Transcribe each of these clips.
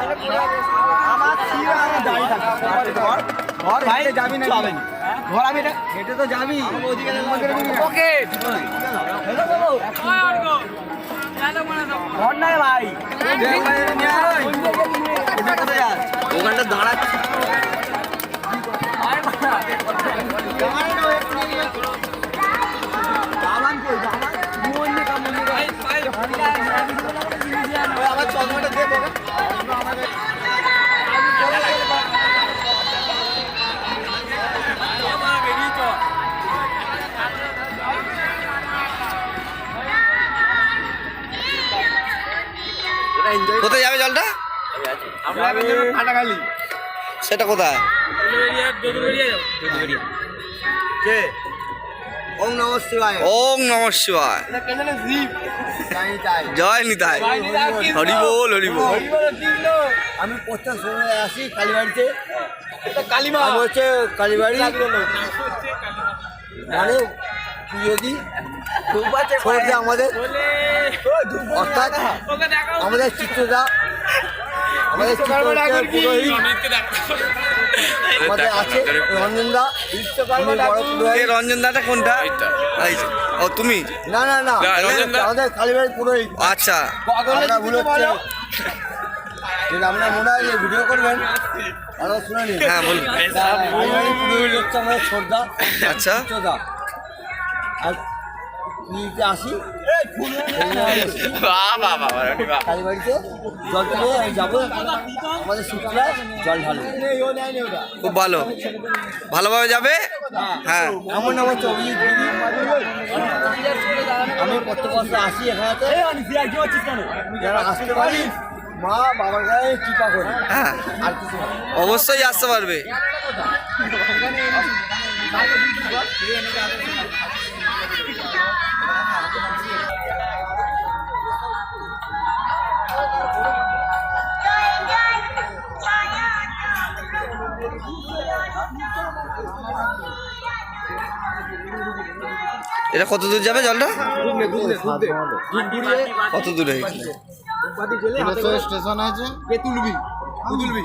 আমার ছিঁড়ে আমার দাঁড়িয়ে থাকবে ঘর ঘর ভাই যাবি না যাবে ঘর আমি এটা হেঁটে তো যাবি। ওকে। ঘর নাই ভাই। ওখানটা দাঁড়াচ্ছি আমার চশমাটা দেবে কোথায় যাবে জলটা? আমরা কাটাখালি সেটা কোথায়? কে? ওম নমঃ শিবায়। ওম নম শিবায়। জয় নিতাই হরি বল হরি বল। আমি প্রত্যেক সময় আসি কালীবাড়িতে। কালীমা। হচ্ছে কালীবাড়ি। মানে পুজো দিই আমাদের অর্থাৎ আমাদের চিত্রদা আমাদের আছে রঞ্জনদা। উনি বড় কে পুরোহিত। রঞ্জন দাটা কোনটা? ও তুমি? না না না। আমাদের কালীবাড়ি পুরোহিত। আচ্ছা। আমরা ভুল হচ্ছে। আপনার মনে হয় যে ভিডিও করবেন আরও শুনে নিন হ্যাঁ বলুন। পুরোহিত হচ্ছে আমাদের শ্রদ্ধা। আচ্ছা। শ্রদ্ধা আর আসি। কালীবাড়িতে জল তুলে আমি যাব। আমাদের শুক্রবার জল ঢালবো খুব ভালো। ভালোভাবে যাবে? হ্যাঁ। আমার নাম হচ্ছে অভিজিৎ দিদি। আমি প্রত্যেক বছর আসি এখানেতে। যারা আসতে পারি মা বাবার গায়ে কৃপা করি। হ্যাঁ। আর কিছু অবশ্যই আসতে পারবে। এটা কত দূর যাবে জলটা? কত দূরে? স্টেশন আছে। পেতুলবি। পুতুলবি।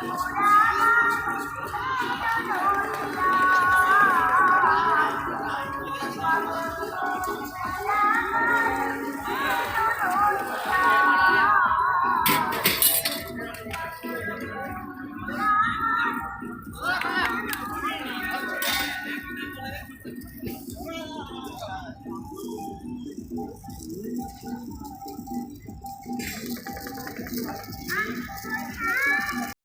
아!